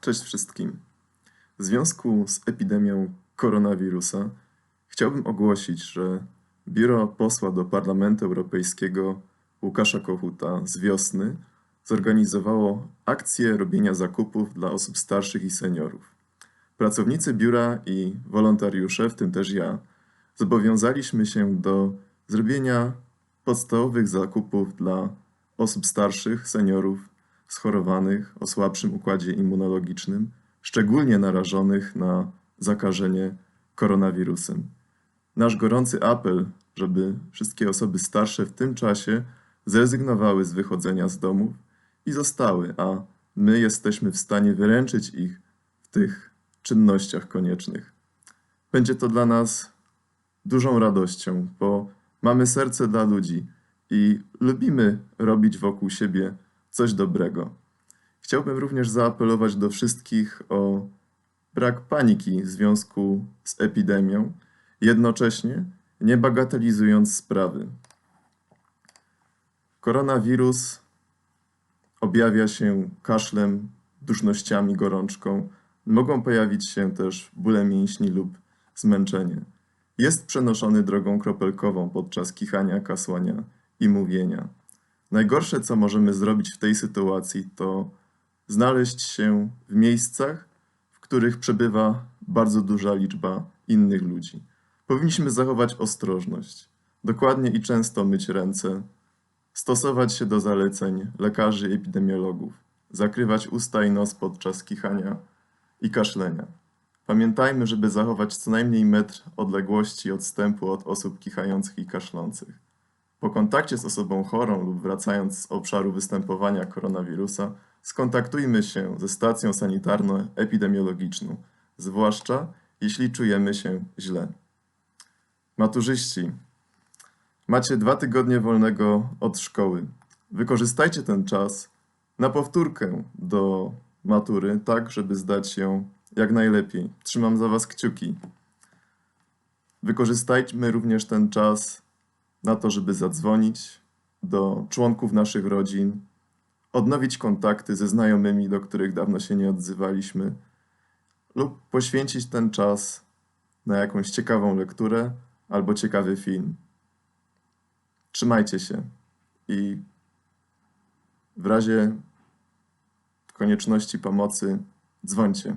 Cześć wszystkim. W związku z epidemią koronawirusa chciałbym ogłosić, że Biuro Posła do Parlamentu Europejskiego Łukasza Kochuta z wiosny zorganizowało akcję robienia zakupów dla osób starszych i seniorów. Pracownicy biura i wolontariusze, w tym też ja, zobowiązaliśmy się do zrobienia podstawowych zakupów dla osób starszych, seniorów, schorowanych o słabszym układzie immunologicznym, szczególnie narażonych na zakażenie koronawirusem. Nasz gorący apel, żeby wszystkie osoby starsze w tym czasie zrezygnowały z wychodzenia z domów i zostały, a my jesteśmy w stanie wyręczyć ich w tych czynnościach koniecznych. Będzie to dla nas dużą radością, bo mamy serce dla ludzi i lubimy robić wokół siebie coś dobrego. Chciałbym również zaapelować do wszystkich o brak paniki w związku z epidemią, jednocześnie nie bagatelizując sprawy. Koronawirus objawia się kaszlem, dusznościami, gorączką. Mogą pojawić się też bóle mięśni lub zmęczenie. Jest przenoszony drogą kropelkową podczas kichania, kasłania i mówienia. Najgorsze, co możemy zrobić w tej sytuacji, to znaleźć się w miejscach, w których przebywa bardzo duża liczba innych ludzi. Powinniśmy zachować ostrożność, dokładnie i często myć ręce, stosować się do zaleceń lekarzy i epidemiologów, zakrywać usta i nos podczas kichania i kaszlenia. Pamiętajmy, żeby zachować co najmniej metr odległości odstępu od osób kichających i kaszlących. Po kontakcie z osobą chorą lub wracając z obszaru występowania koronawirusa, skontaktujmy się ze stacją sanitarno-epidemiologiczną, zwłaszcza jeśli czujemy się źle. Maturzyści, macie dwa tygodnie wolnego od szkoły. Wykorzystajcie ten czas na powtórkę do matury, tak żeby zdać ją jak najlepiej. Trzymam za Was kciuki. Wykorzystajmy również ten czas na to, żeby zadzwonić do członków naszych rodzin, odnowić kontakty ze znajomymi, do których dawno się nie odzywaliśmy, lub poświęcić ten czas na jakąś ciekawą lekturę albo ciekawy film. Trzymajcie się i w razie konieczności pomocy dzwońcie.